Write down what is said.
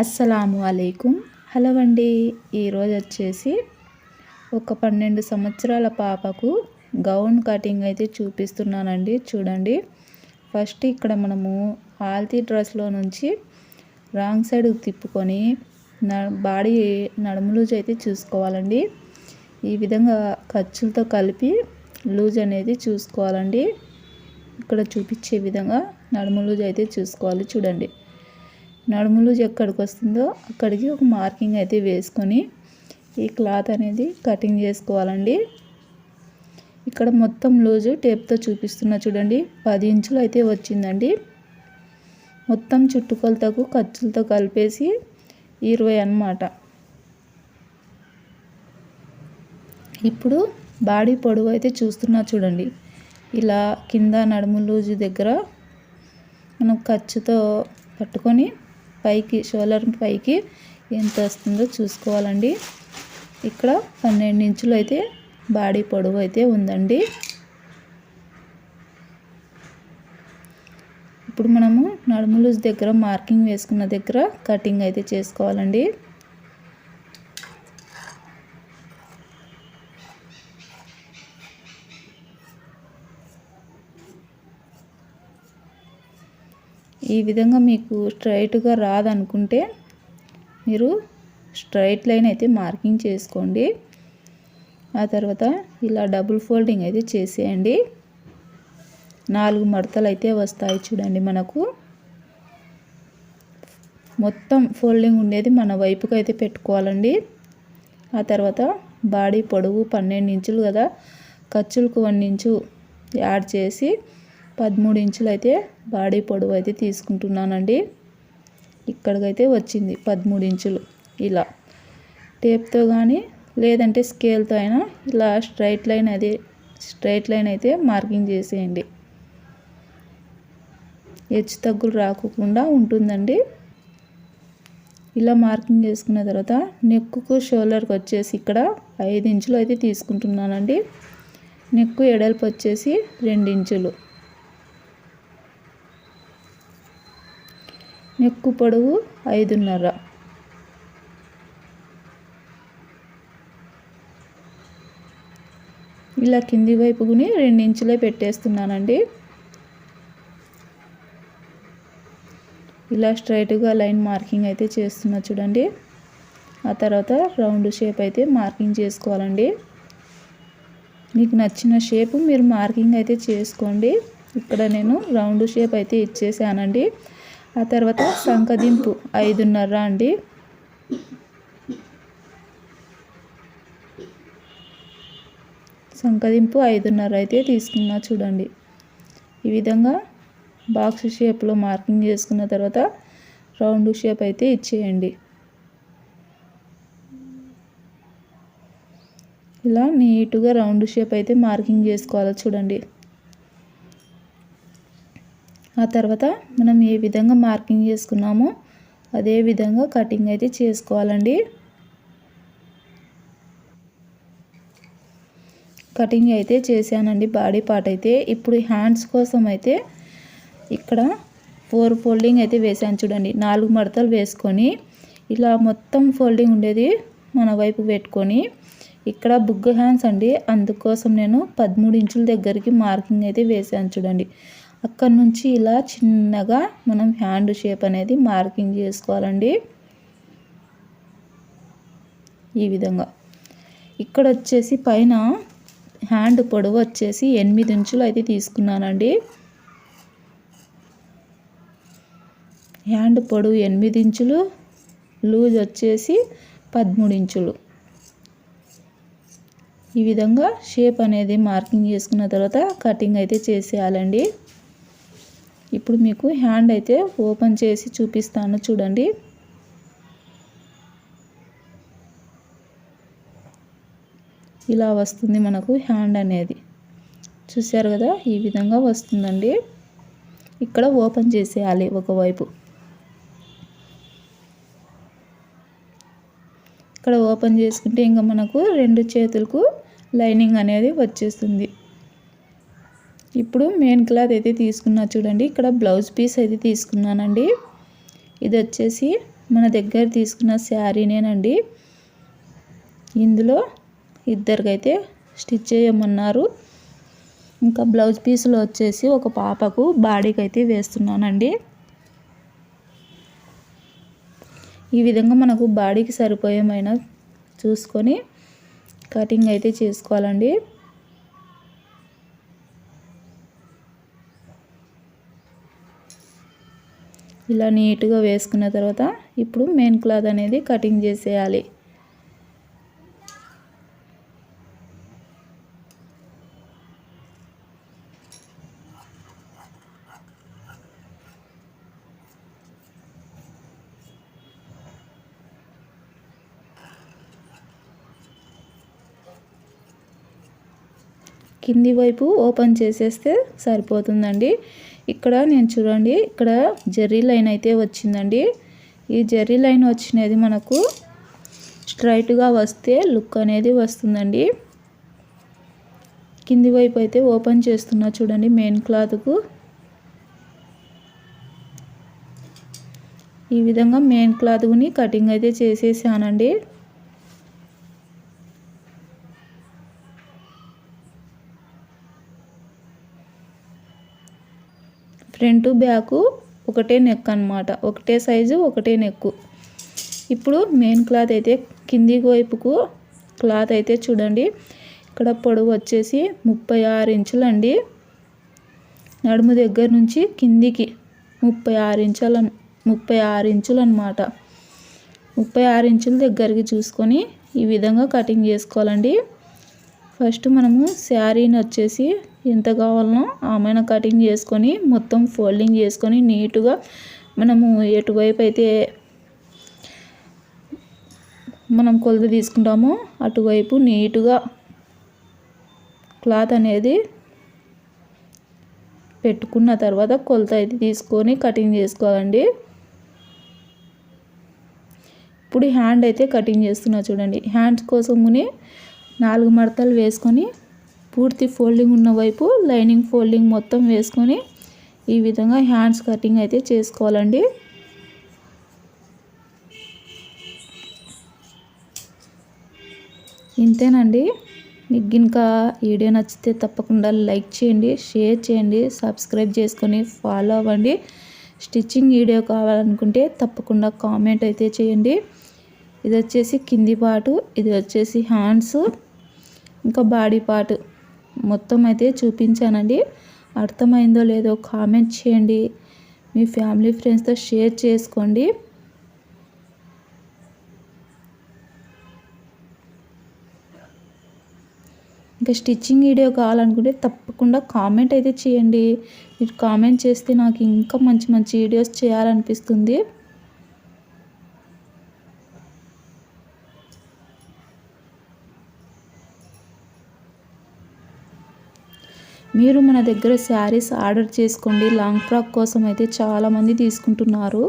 అస్సలాము అలైకుం. హలో అండి ఈరోజు వచ్చేసి ఒక పన్నెండు సంవత్సరాల పాపకు గౌన్ కటింగ్ అయితే చూపిస్తున్నానండి చూడండి. ఫస్ట్ ఇక్కడ మనము హాల్తీ డ్రెస్లో నుంచి రాంగ్ సైడ్ తిప్పుకొని బాడీ నడుము లూజ్ అయితే చూసుకోవాలండి. ఈ విధంగా ఖర్చులతో కలిపి లూజ్ అనేది చూసుకోవాలండి. ఇక్కడ చూపించే విధంగా నడుము లూజ్ అయితే చూసుకోవాలి చూడండి. నడుములు ఎక్కడికి వస్తుందో అక్కడికి ఒక మార్కింగ్ అయితే వేసుకొని ఈ క్లాత్ అనేది కటింగ్ చేసుకోవాలండి. ఇక్కడ మొత్తం లూజు టేప్తో చూపిస్తున్నా చూడండి పది ఇంచులు అయితే వచ్చిందండి. మొత్తం చుట్టుకొలతకు ఖర్చులతో కలిపేసి ఇరవై అన్నమాట. ఇప్పుడు బాడీ పొడవు అయితే చూస్తున్నా చూడండి. ఇలా కింద నడుము లూజు దగ్గర మనం ఖర్చుతో పట్టుకొని పైకి షోలర్ పైకి ఎంత వస్తుందో చూసుకోవాలండి. ఇక్కడ పన్నెండు ఇంచులు అయితే బాడీ పొడవు అయితే ఉందండి. ఇప్పుడు మనము నడుములు దగ్గర మార్కింగ్ వేసుకున్న దగ్గర కటింగ్ అయితే చేసుకోవాలండి. ఈ విధంగా మీకు స్ట్రైట్గా రాదనుకుంటే మీరు స్ట్రైట్ లైన్ అయితే మార్కింగ్ చేసుకోండి. ఆ తర్వాత ఇలా డబుల్ ఫోల్డింగ్ అయితే చేసేయండి. నాలుగు మడతలు అయితే వస్తాయి చూడండి మనకు. మొత్తం ఫోల్డింగ్ ఉండేది మన వైపుకి అయితే పెట్టుకోవాలండి. ఆ తర్వాత బాడీ పొడవు పన్నెండు ఇంచులు కదా ఖర్చులకు వన్ ఇంచు యాడ్ చేసి పదమూడు ఇంచులు అయితే బాడీ పొడవు అయితే తీసుకుంటున్నానండి. ఇక్కడికైతే వచ్చింది పదమూడు ఇంచులు ఇలా. టేప్తో కానీ లేదంటే స్కేల్తో అయినా ఇలా స్ట్రైట్ లైన్ అది స్ట్రైట్ లైన్ అయితే మార్కింగ్ చేసేయండి. హెచ్చు తగ్గులు రాకుండా ఉంటుందండి. ఇలా మార్కింగ్ చేసుకున్న తర్వాత నెక్కు షోల్డర్కి వచ్చేసి ఇక్కడ ఐదు ఇంచులు అయితే తీసుకుంటున్నానండి. నెక్కు ఎడల్పు వచ్చేసి రెండు ఇంచులు. నెక్కు పొడవు ఐదున్నర. ఇలా కింది వైపుకుని రెండించులే పెట్టేస్తున్నానండి. ఇలా స్ట్రైట్గా లైన్ మార్కింగ్ అయితే చేస్తున్నా చూడండి. ఆ తర్వాత రౌండ్ షేప్ అయితే మార్కింగ్ చేసుకోవాలండి. మీకు నచ్చిన షేప్ మీరు మార్కింగ్ అయితే చేసుకోండి. ఇక్కడ నేను రౌండ్ షేప్ అయితే ఇచ్చేసానండి. ఆ తర్వాత సంకదింపు. ఐదున్నర అండి. సంకదింపు ఐదున్నర అయితే తీసుకున్నా చూడండి. ఈ విధంగా బాక్స్ షేప్లో మార్కింగ్ చేసుకున్న తర్వాత రౌండ్ షేప్ అయితే ఇచ్చేయండి. ఇలా నీట్గా రౌండ్ షేప్ అయితే మార్కింగ్ చేసుకోవాలి చూడండి. ఆ తర్వాత మనం ఏ విధంగా మార్కింగ్ చేసుకున్నామో అదే విధంగా కటింగ్ అయితే చేసుకోవాలండి. కటింగ్ అయితే చేశానండి బాడీ పార్ట్ అయితే. ఇప్పుడు హ్యాండ్స్ కోసం అయితే ఇక్కడ ఫోర్ ఫోల్డింగ్ అయితే వేసాను చూడండి నాలుగు మడతలు వేసుకొని ఇలా మొత్తం ఫోల్డింగ్ ఉండేది మన వైపు పెట్టుకొని. ఇక్కడ బుగ్గ హ్యాండ్స్ అండి అందుకోసం నేను పదమూడు ఇంచుల దగ్గరికి మార్కింగ్ అయితే వేసాను చూడండి. అక్కడ నుంచి ఇలా చిన్నగా మనం హ్యాండ్ షేప్ అనేది మార్కింగ్ చేసుకోవాలండి. ఈ విధంగా. ఇక్కడ వచ్చేసి పైన హ్యాండ్ పొడవు వచ్చేసి ఎనిమిది ఇంచులు అయితే తీసుకున్నానండి. హ్యాండ్ పొడవు ఎనిమిది ఇంచులు లూజ్ వచ్చేసి పదమూడు ఇంచులు. ఈ విధంగా షేప్ అనేది మార్కింగ్ చేసుకున్న తర్వాత కటింగ్ అయితే చేసేయాలండి. ఇప్పుడు మీకు హ్యాండ్ అయితే ఓపెన్ చేసి చూపిస్తాను చూడండి. ఇలా వస్తుంది మనకు హ్యాండ్ అనేది. చూశారు కదా? ఈ విధంగా వస్తుందండి. ఇక్కడ ఓపెన్ చేసేయాలి ఒకవైపు. ఇక్కడ ఓపెన్ చేసుకుంటే ఇంకా మనకు రెండు చేతులకు లైనింగ్ అనేది వచ్చేస్తుంది. ఇప్పుడు మెయిన్ క్లాత్ అయితే తీసుకున్నా చూడండి. ఇక్కడ బ్లౌజ్ పీస్ అయితే తీసుకున్నానండి. ఇది వచ్చేసి మన దగ్గర తీసుకున్న శారీనేనండి. ఇందులో ఇద్దరికైతే స్టిచ్ చేయమన్నారు. ఇంకా బ్లౌజ్ పీస్లో వచ్చేసి ఒక పాపకు బాడీకి అయితే వేస్తున్నానండి. ఈ విధంగా మనకు బాడీకి సరిపోయేమైనా చూసుకొని కటింగ్ అయితే చేసుకోవాలండి. ఇలా నీట్గా వేసుకున్న తర్వాత ఇప్పుడు మెయిన్ క్లాత్ అనేది కటింగ్ చేసేయాలి. కింది వైపు ఓపెన్ చేసేస్తే సరిపోతుందండి. ఇక్కడ నేను చూడండి ఇక్కడ జెర్రీ లైన్ అయితే వచ్చిందండి. ఈ జెర్రీ లైన్ వచ్చినది మనకు స్ట్రైట్గా వస్తే లుక్ అనేది వస్తుందండి. కింది వైపు అయితే ఓపెన్ చేస్తున్నా చూడండి మెయిన్ క్లాత్కు ఈ విధంగా మెయిన్ క్లాత్ని కటింగ్ అయితే చేసేసానండి. ఫ్రంట్ బ్యాకు ఒకటే నెక్ అనమాట ఒకటే సైజు ఒకటే నెక్కు ఇప్పుడు మెయిన్ క్లాత్ అయితే కింది వైపుకు క్లాత్ అయితే చూడండి. ఇక్కడ పొడవు వచ్చేసి ముప్పై ఆరు ఇంచులండి. నడుము దగ్గర నుంచి కిందికి ముప్పై ఆరు ఇంచుల ముప్పై ఆరు ఇంచులు అనమాట ముప్పై ఆరు ఇంచుల దగ్గరికి చూసుకొని ఈ విధంగా కటింగ్ చేసుకోవాలండి. ఫస్ట్ మనము శారీని వచ్చేసి ఎంత కావాలనో ఆమెను కటింగ్ చేసుకొని మొత్తం ఫోల్డింగ్ చేసుకొని నీట్గా మనము ఎటువైపు అయితే మనం కొలత తీసుకుంటామో అటువైపు నీట్గా క్లాత్ అనేది పెట్టుకున్న తర్వాత కొలత అయితే తీసుకొని కటింగ్ చేసుకోవాలండి. ఇప్పుడు హ్యాండ్ అయితే కటింగ్ చేస్తున్నా చూడండి. హ్యాండ్స్ కోసముని నాలుగు మడతలు వేసుకొని పూర్తి ఫోల్డింగ్ ఉన్న వైపు లైనింగ్ ఫోల్డింగ్ మొత్తం వేసుకొని ఈ విధంగా హ్యాండ్స్ కటింగ్ అయితే చేసుకోవాలండి. ఇంతేనండి. మీకు ఇంకా వీడియో నచ్చితే తప్పకుండా లైక్ చేయండి షేర్ చేయండి సబ్స్క్రైబ్ చేసుకొని ఫాలో అవ్వండి. స్టిచ్చింగ్ వీడియో కావాలనుకుంటే తప్పకుండా కామెంట్ అయితే చేయండి. ఇది వచ్చేసి కింది పాటు ఇది వచ్చేసి హ్యాండ్స్ ఇంకా బాడీ పార్ట్. మొత్తం అయితే చూపించానండి. అర్థమైందో లేదో కామెంట్ చేయండి. మీ ఫ్యామిలీ ఫ్రెండ్స్తో షేర్ చేసుకోండి. ఇంకా స్టిచ్చింగ్ వీడియో కావాలనుకుంటే తప్పకుండా కామెంట్ అయితే చేయండి. మీరు కామెంట్ చేస్తే నాకు ఇంకా మంచి మంచి వీడియోస్ చేయాలనిపిస్తుంది. మీరు మన దగ్గర శారీస్ ఆర్డర్ చేసుకోండి. లాంగ్ ఫ్రాక్ కోసం అయితే చాలామంది తీసుకుంటున్నారు.